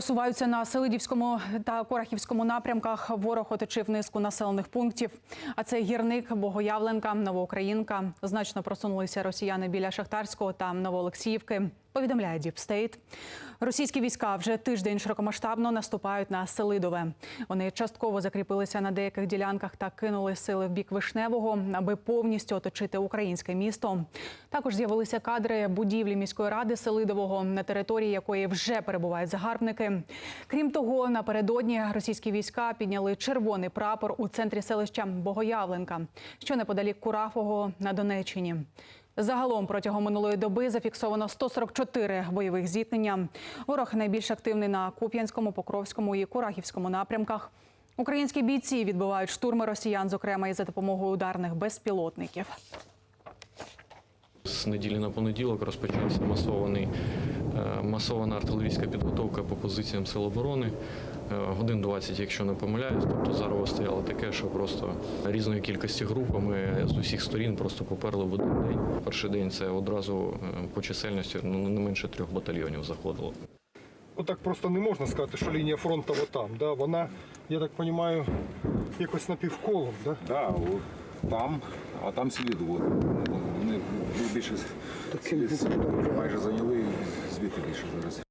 просуваються на Селидівському та Корахівському напрямках. Ворог оточив низку населених пунктів. А це гірник, Богоявленка, Новоукраїнка. Значно просунулися росіяни біля Шахтарського та Новоолексіївки. Повідомляє Діпстейт. Російські війська вже тиждень широкомасштабно наступають на Селидове. Вони частково закріпилися на деяких ділянках та кинули сили в бік Вишневого, аби повністю оточити українське місто. Також з'явилися кадри будівлі міської ради Селидового, на території якої вже перебувають загарбники. Крім того, напередодні російські війська підняли червоний прапор у центрі селища Богоявленка, що неподалік Курафого на Донеччині. Загалом протягом минулої доби зафіксовано 144 бойових зіткнення. Ворог найбільш активний на Куп'янському, Покровському і Курахівському напрямках. Українські бійці відбивають штурми росіян, зокрема і за допомогою ударних безпілотників. З неділі на понеділок розпочався масований, е, масована артилерійська підготовка по позиціям Сил оборони. Е, Годин 20, якщо не помиляюсь. Тобто зараз стояло таке, що просто різної кількості групами з усіх сторін просто поперли в один день. Перший день це одразу е, по чисельності ну, не менше трьох батальйонів заходило. Отак просто не можна сказати, що лінія фронту отам. Да? Вона, я так розумію, якось напівколом. Да? Да, там, а там слід. От. Вони більше майже зайняли, звідти більше зараз.